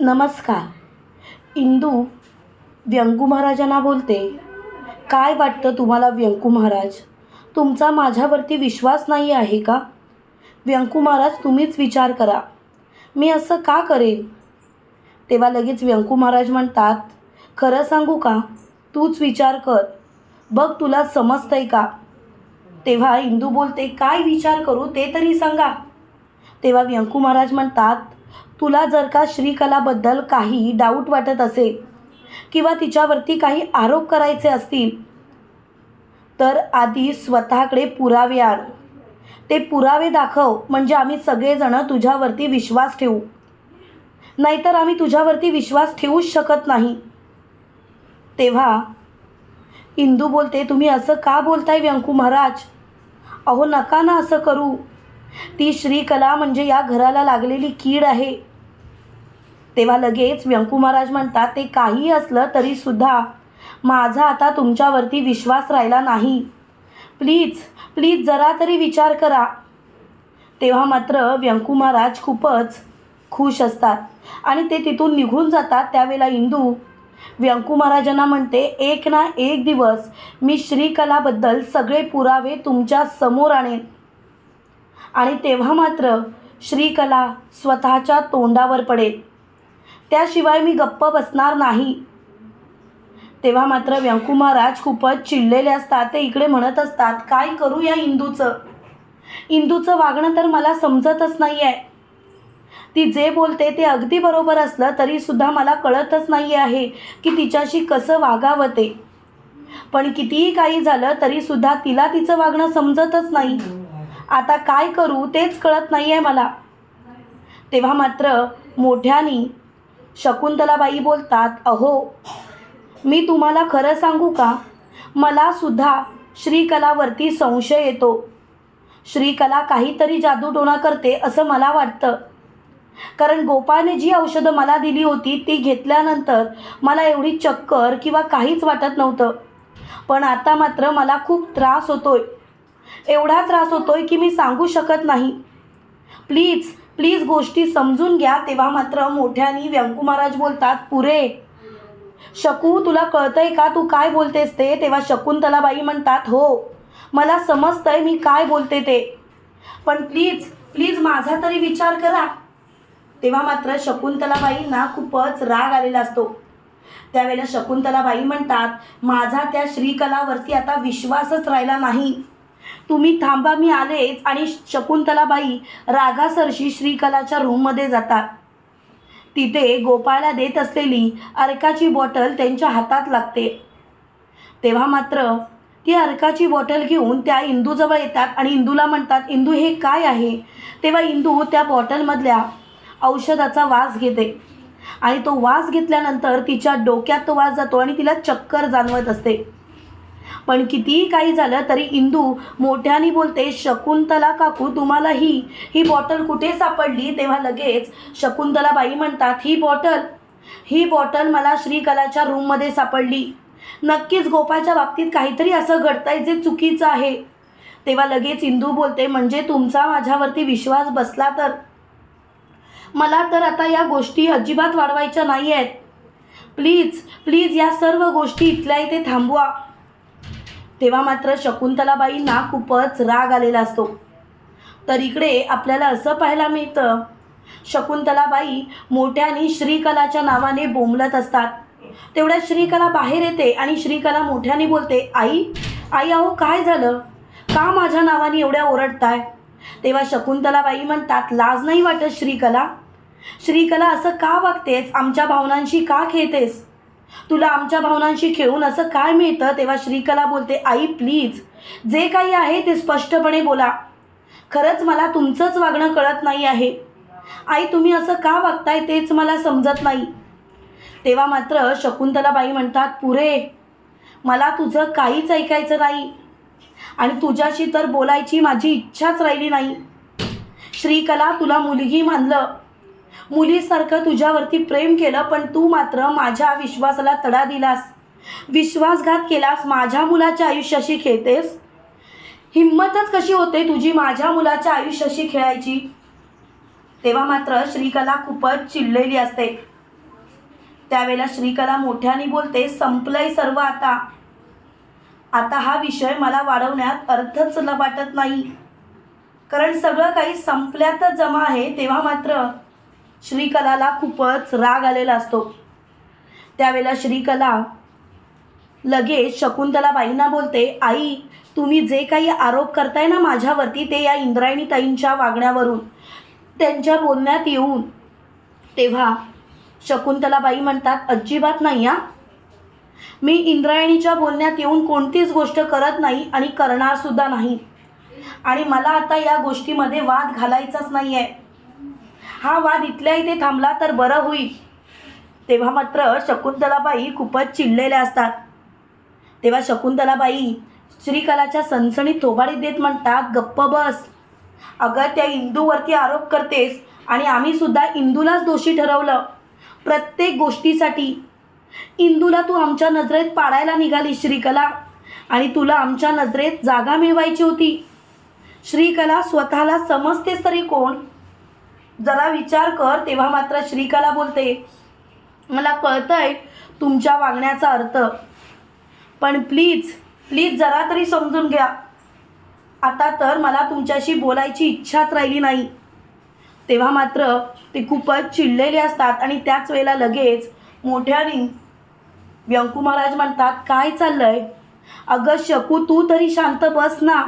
नमस्कार. इंदू व्यंकू महाराजांना बोलते काय वाटतं तुम्हाला व्यंकू महाराज? तुमचा माझ्यावरती विश्वास नाही आहे का? व्यंकू महाराज तुम्हीच विचार करा. मी असं का करेन? तेव्हा लगेच व्यंकू महाराज म्हणतात खरं सांगू का? तूच विचार कर. बघ तुला समजतंय का? तेव्हा इंदू बोलते काय विचार करू ते तरी सांगा. तेव्हा व्यंकू महाराज म्हणतात तुला जर का श्रीकलाबद्दल काही डाऊट वाटत असेल किंवा तिच्यावरती काही आरोप करायचे असतील तर आधी स्वतःकडे पुरावे आण. ते पुरावे दाखव म्हणजे आम्ही सगळेजणं तुझ्यावरती विश्वास ठेवू. नाहीतर आम्ही तुझ्यावरती विश्वास ठेवूच शकत नाही. तेव्हा इंदू बोलते तुम्ही असं का बोलताय व्यंकू महाराज? अहो नका ना असं करू. ती श्रीकला म्हणजे या घराला लागलेली कीड आहे. तेव्हा लगेच व्यंकू महाराज म्हणतात ते काही असलं तरीसुद्धा माझा आता तुमच्यावरती विश्वास राहिला नाही. प्लीज प्लीज जरा तरी विचार करा. तेव्हा मात्र व्यंकू महाराज खूपच खुश असतात आणि ते तिथून निघून जातात. त्यावेळेला इंदू व्यंकू महाराजांना म्हणते एक ना एक दिवस मी श्रीकलाबद्दल सगळे पुरावे तुमच्यासमोर आणेन. आणि तेव्हा मात्र श्रीकला स्वतःच्या तोंडावर पडेल. त्याशिवाय मी गप्प बसणार नाही. तेव्हा मात्र व्यंकुमाराज खूपच चिडलेले असतात. ते इकडे म्हणत असतात काय करू या इंदूचं? इंदूचं वागणं तर मला समजतच नाही आहे ती जे बोलते ते अगदी बरोबर असलं तरीसुद्धा मला कळतच नाही आहे की तिच्याशी कसं वागावं ते. पण कितीही काही झालं तरीसुद्धा तिला तिचं वागणं समजतच नाही. आता काय करू तेच कळत नाही आहे मला. तेव्हा मात्र मोठ्यानी शकुंतलाबाई बोलतात अहो मी तुम्हाला खरं सांगू का? मला सुद्धा श्रीकलावरती संशय येतो. श्रीकला काहीतरी जादूटोणा करते असं मला वाटतं. कारण गोपाळने जी औषधं मला दिली होती ती घेतल्यानंतर मला एवढी चक्कर किंवा काहीच वाटत नव्हतं. पण आता मात्र मला खूप त्रास होतोय. एवढा त्रास होतोय की मी सांगू शकत नाही. प्लीज प्लीज गोष्टी समजून घ्या तेव्हा मात्र मोठ्यानी व्यंकू महाराज बोलतात पुरे शकू तुला कळतंय का तू काय बोलतेस ते? तेव्हा शकुंतलाबाई म्हणतात हो मला समजतंय मी काय बोलते ते. पण प्लीज प्लीज माझा तरी विचार करा. तेव्हा मात्र शकुंतलाबाईंना खूपच राग आलेला असतो. त्यावेळेला शकुंतलाबाई म्हणतात माझा त्या श्रीकलावरती आता विश्वासच राहिला नाही. तुम्ही थांबा मी आलेच आणि शकुंतलाबाई रागासरशी श्रीकलाच्या रूममध्ये जातात. तिथे गोपाळला देत असलेली अर्काची बॉटल त्यांच्या हातात लागते. तेव्हा मात्र ती अर्काची बॉटल घेऊन त्या इंदूजवळ येतात आणि इंदूला म्हणतात इंदू हे काय आहे? तेव्हा इंदू त्या बॉटलमधल्या औषधाचा वास घेते. आणि तो वास घेतल्यानंतर तिच्या डोक्यात तो वास जातो आणि तिला चक्कर जाणवत असते. पण कितीही काही झालं तरी इंदू मोठ्याने बोलते शकुंतला काकू तुम्हाला ही ही बॉटल कुठे सापडली? तेव्हा लगेच शकुंतलाबाई म्हणतात ही बॉटल ही बॉटल मला श्रीकलाच्या रूममध्ये सापडली. नक्कीच गोपाच्या बाबतीत काहीतरी असं घडतंय जे चुकीचं आहे. तेव्हा लगेच इंदू बोलते म्हणजे तुमचा माझ्यावरती विश्वास बसला तर? मला तर आता या गोष्टी अजिबात वाढवायच्या नाही आहेत प्लीज प्लीज या सर्व गोष्टी इथल्या इथे थांबवा. तेव्हा मात्र शकुंतलाबाईंना खूपच राग आलेला असतो. तर इकडे आपल्याला असं पाहायला मिळतं शकुंतलाबाई मोठ्याने श्रीकलाच्या नावाने बोंबलत असतात. तेवढ्या श्रीकला बाहेर येते आणि श्रीकला मोठ्याने बोलते आई आई अहो काय झालं? का माझ्या नावाने एवढ्या ओरडताय? तेव्हा शकुंतलाबाई म्हणतात लाज नाही वाटत श्रीकला. श्रीकला असं का वागतेस? आमच्या भावनांशी का खेळतेस? तुला आमच्या भावनांशी खेळून असं काय मिळतं? तेव्हा श्रीकला बोलते आई प्लीज जे काही आहे ते स्पष्टपणे बोला. खरंच मला तुमचंच वागणं कळत नाही आहे. आई तुम्ही असं का वागताय तेच मला समजत नाही. तेव्हा मात्र शकुंतलाबाई म्हणतात पुरे मला तुझं काहीच ऐकायचं नाही. आणि तुझ्याशी तर बोलायची माझी इच्छाच राहिली नाही. श्रीकला तुला मुलगी मानलं. मुलीसारखं तुझ्यावरती प्रेम केलं पण तू मात्र माझ्या विश्वासाला तडा दिलास. विश्वासघात केलास माझ्या मुलाच्या आयुष्याशी खेळतेस. हिंमतच कशी होते तुझी माझ्या मुलाच्या आयुष्याशी खेळायची? तेव्हा मात्र श्रीकला खूपच चिडलेली असते. त्यावेळेला श्रीकला मोठ्याने बोलते संपलंय सर्व आता. आता हा विषय मला वाढवण्यात अर्थच न वाटत नाही. कारण सगळं काही संपल्यातच जमा आहे तेव्हा मात्र श्रीकलाला खूपच राग आलेला असतो. त्यावेळेला श्रीकला लगेच शकुंतला बाईंना बोलते आई तुम्ही जे काही आरोप करताय ना माझ्यावरती ते या इंद्रायणी ताईंच्या वागण्यावरून त्यांच्या बोलण्यात येऊन. तेव्हा शकुंतलाबाई म्हणतात अजिबात नाही हा. मी इंद्रायणीच्या बोलण्यात येऊन कोणतीच गोष्ट करत नाही आणि करणारसुद्धा नाही. आणि मला आता या गोष्टीमध्ये वाद घालायचाच नाही आहे हा वाद इथल्या इथे थांबला तर बरं होईल. तेव्हा मात्र शकुंतलाबाई खूपच चिडलेल्या असतात. तेव्हा शकुंतलाबाई श्रीकलाच्या सणसणीत थोबाडी देत म्हणतात गप्प बस. अगं त्या इंदूवरती आरोप करतेस आणि आम्ही सुद्धा इंदूलाच दोषी ठरवलं. प्रत्येक गोष्टीसाठी. इंदूला तू आमच्या नजरेत पाडायला निघाली श्रीकला. आणि तुला आमच्या नजरेत जागा मिळवायची होती. श्रीकला स्वतःला समजतेस तरी कोण? जरा विचार कर तेव्हा मात्र श्रीकला बोलते मला कळतंय तुमच्या वागण्याचा अर्थ. पण प्लीज प्लीज जरा तरी समजून घ्या. आता तर मला तुमच्याशी बोलायची इच्छाच राहिली नाही. तेव्हा मात्र ते खूपच चिडलेले असतात आणि त्याच वेळेला लगेच मोठ्याने व्यंकू महाराज म्हणतात काय चाललंय? अगं शकू तू तरी शांत बस ना.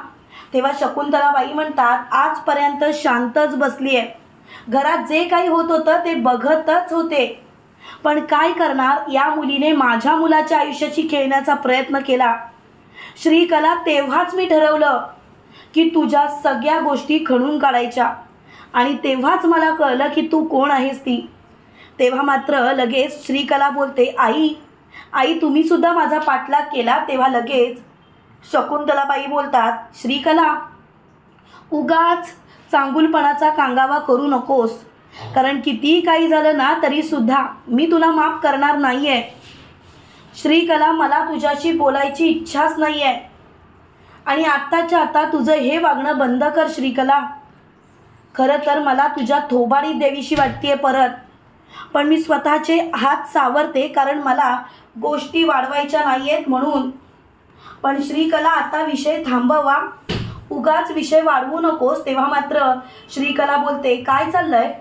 तेव्हा शकुंतलाबाई म्हणतात आजपर्यंत शांतच बसली आहे घरात जे काही होत होतं ते बघतच होते. पण काय करणार? या मुलीने माझ्या मुलाच्या आयुष्याशी खेळण्याचा प्रयत्न केला. श्रीकला तेव्हाच मी ठरवलं की तुझ्या सगळ्या गोष्टी खणून काढायच्या. आणि तेव्हाच मला कळलं की तू कोण आहेस ती. तेव्हा मात्र लगेच श्रीकला बोलते आई आई तुम्ही सुद्धा माझा पाठलाग केला. तेव्हा लगेच शकुंतलाबाई बोलतात श्रीकला उगाच चांगुलपणाचा कांगावा करू नकोस. कारण कितीही काही झालं ना तरी सुद्धा मी तुला माफ करणार नाही आहे श्रीकला मला तुझ्याशी बोलायची इच्छाच नाही आहे आणि आत्ताच्या आता तुझं हे वागणं बंद कर श्रीकला. खरं तर मला तुझ्या थोबाडीत देवीशी वाटते परत. पण मी स्वतःचे हात सावरते कारण मला गोष्टी वाढवायच्या नाही आहेत म्हणून. पण श्रीकला आता विषय थांबवा. उगाच विषय वाढवू नकोस तेव्हा मात्र श्रीकला बोलते काय चाललंय?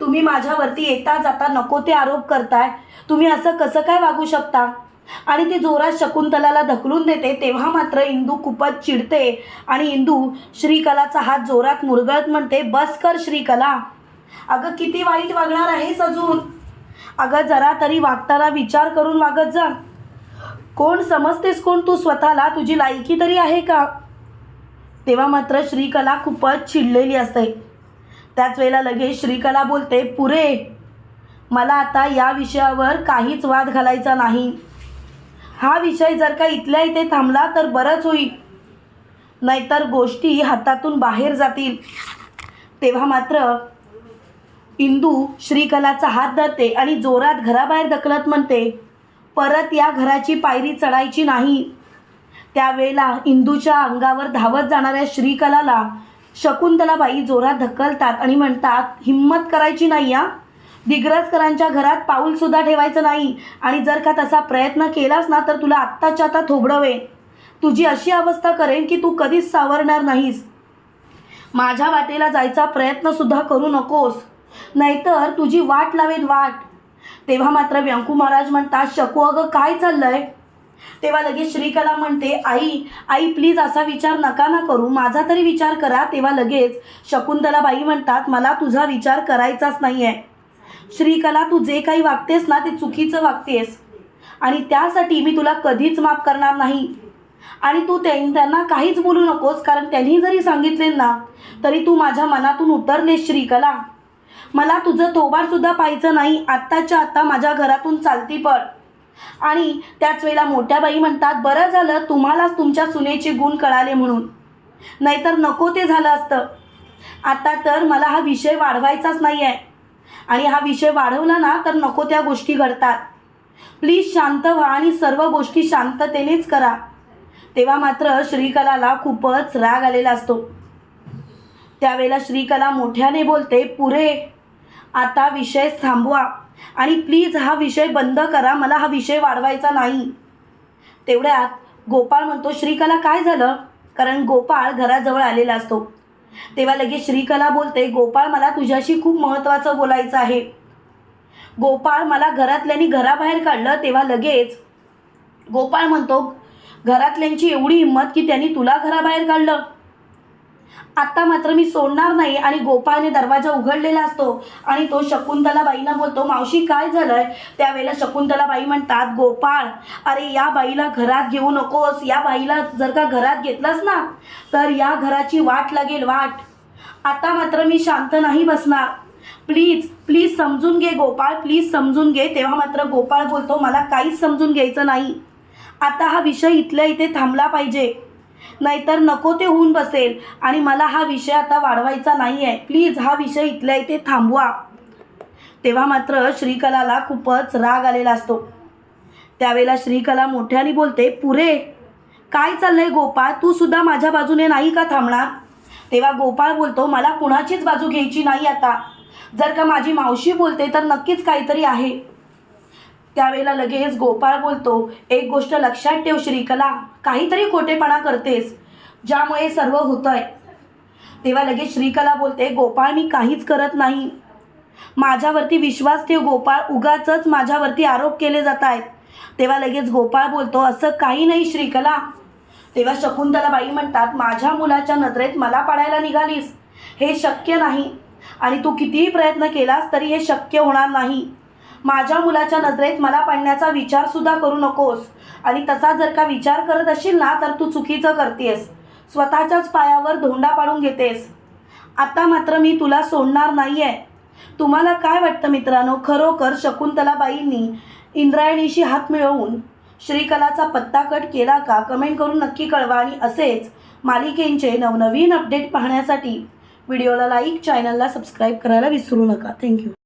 तुम्ही माझ्यावरती येता जाता नको ते आरोप करताय. तुम्ही असं कसं काय वागू शकता? आणि ती जोरात शकुंतलाला ढकलून देते तेव्हा मात्र इंदू खूपच चिडते आणि इंदू श्रीकलाचा हात जोरात मुरगळत म्हणते बस कर श्रीकला. अगं किती वाईट वागणार आहेस अजून? अगं जरा तरी वागताना विचार करून वागत जा. कोण समजतेस कोण तू स्वतःला? तुझी लायकी तरी आहे का? तेव्हा मात्र श्रीकला खूपच चिडलेली असते. त्याच वेळेला लगेच श्रीकला बोलते पुरे मला आता या विषयावर काहीच वाद घालायचा नाही. हा विषय जर का इथल्या इथे थांबला तर बरंच होईल. नाहीतर गोष्टी हातातून बाहेर जातील. तेव्हा मात्र इंदू श्रीकलाचा हात धरते आणि जोरात घराबाहेर ढकलत म्हणते परत या घराची पायरी चढायची नाही. त्यावेळेला इंदूच्या अंगावर धावत जाणाऱ्या श्रीकलाला शकुंतलाबाई जोरात धकलतात आणि म्हणतात हिम्मत करायची नाही या दिग्रजकरांच्या घरात पाऊलसुद्धा ठेवायचं नाही. आणि जर का तसा प्रयत्न केलास ना तर तुला आत्ताच्या आता थोबडवे. तुझी अशी अवस्था करेन की तू कधीच सावरणार नाहीस. माझ्या वाटेला जायचा प्रयत्नसुद्धा करू नकोस. नाहीतर तुझी वाट लावेन वाट. तेव्हा मात्र व्यंकू महाराज म्हणतात शकू अगं काय चाललंय? तेव्हा लगेच श्रीकला म्हणते आई आई प्लीज असा विचार नका ना करू. माझा तरी विचार करा. तेव्हा लगेच शकुंतलाबाई म्हणतात मला तुझा विचार करायचाच नाही आहे श्रीकला तू जे काही वागतेस ना ते चुकीचं वागतेस. आणि त्यासाठी मी तुला कधीच माफ करणार नाही. आणि तू त्यांना काहीच बोलू नकोस कारण त्यांनी जरी सांगितले ना तरी तू माझ्या मनातून उतरलेस श्रीकला. मला तुझं थोबाडसुद्धा पाहायचं नाही. आत्ताच्या आत्ता माझ्या घरातून चालती पड आणि त्याच वेळेला मोठ्या बाई म्हणतात बरं झालं तुम्हालाच तुमच्या सुनेचे गुण कळाले म्हणून. नाहीतर नको ते झालं असतं. आता तर मला हा विषय वाढवायचाच नाही आहे आणि हा विषय वाढवला ना तर नको त्या गोष्टी घडतात. प्लीज शांत व्हा आणि सर्व गोष्टी शांततेनेच करा. तेव्हा मात्र श्रीकलाला खूपच राग आलेला असतो. त्यावेळेला श्रीकला मोठ्याने बोलते पुरे आता विषय थांबवा. आणि प्लीज हा विषय बंद करा. मला हा विषय वाढवायचा नाही. तेवढ्यात गोपाळ म्हणतो श्रीकला काय झालं? कारण गोपाळ घराजवळ आलेला असतो. तेव्हा लगेच श्रीकला बोलते गोपाळ मला तुझ्याशी खूप महत्त्वाचं बोलायचं आहे. गोपाळ मला घरातल्यांनी घराबाहेर काढलं तेव्हा लगेच गोपाळ म्हणतो घरातल्यांची एवढी हिंमत की त्यांनी तुला घराबाहेर काढलं. आत्ता मात्र मी सोडणार नाही आणि गोपाळने दरवाजा उघडलेला असतो आणि तो शकुंतलाबाईंना बोलतो मावशी काय झालंय? त्यावेळेला शकुंतला बाई म्हणतात गोपाळ अरे या बाईला घरात घेऊ नकोस. या बाईला जर का घरात घेतलंस ना तर या घराची वाट लागेल वाट. आता मात्र मी शांत नाही बसणार. प्लीज प्लीज समजून घे गोपाळ प्लीज समजून घे. तेव्हा मात्र गोपाळ बोलतो मला काहीच समजून घ्यायचं नाही. आता हा विषय इथल्या इथे थांबला पाहिजे. नाहीतर नको ते होऊन बसेल. आणि मला हा विषय आता वाढवायचा नाही आहे प्लीज हा विषय इथल्या इथे थांबवा. तेव्हा मात्र श्रीकलाला खूपच राग आलेला असतो. त्यावेळेला श्रीकला मोठ्याने बोलते पुरे काय चाललंय गोपाळ? तू सुद्धा माझ्या बाजूने नाही का थांबणार? तेव्हा गोपाळ बोलतो मला कुणाचीच बाजू घ्यायची नाही आता. जर का माझी मावशी बोलते तर नक्कीच काहीतरी आहे. त्यावेळेला लगेच गोपाळ बोलतो एक गोष्ट लक्षात ठेव श्रीकला काहीतरी खोटेपणा करतेस ज्यामुळे सर्व होतंय. तेव्हा लगेच श्रीकला बोलते गोपाळ मी काहीच करत नाही. माझ्यावरती विश्वास ठेव गोपाळ उगाच माझ्यावरती आरोप केले जात आहेत तेव्हा लगेच गोपाळ बोलतो असं काही नाही श्रीकला. तेव्हा शकुंतला बाई म्हणतात माझ्या मुलाच्या नजरेत मला पाडायला निघालीस. हे शक्य नाही. आणि तू कितीही प्रयत्न केलास तरी हे शक्य होणार नाही. माझ्या मुलाच्या नजरेत मला पाडण्याचा विचार सुद्धा करू नकोस. आणि तसा जर का विचार करत असशील ना तर तू चुकीचं करतेस. स्वतःच्याच पायावर धोंडा पाडून घेतेस. आता मात्र मी तुला सोडणार नाही आहे तुम्हाला काय वाटतं मित्रांनो? खरोखर शकुंतलाबाईंनी इंद्रायणीशी हात मिळवून श्रीकलाचा पत्ता कट केला का? कमेंट करून नक्की कळवा. आणि असेच मालिकेंचे नवनवीन अपडेट पाहण्यासाठी व्हिडिओला लाईक चॅनलला सबस्क्राईब करायला विसरू नका. थँक्यू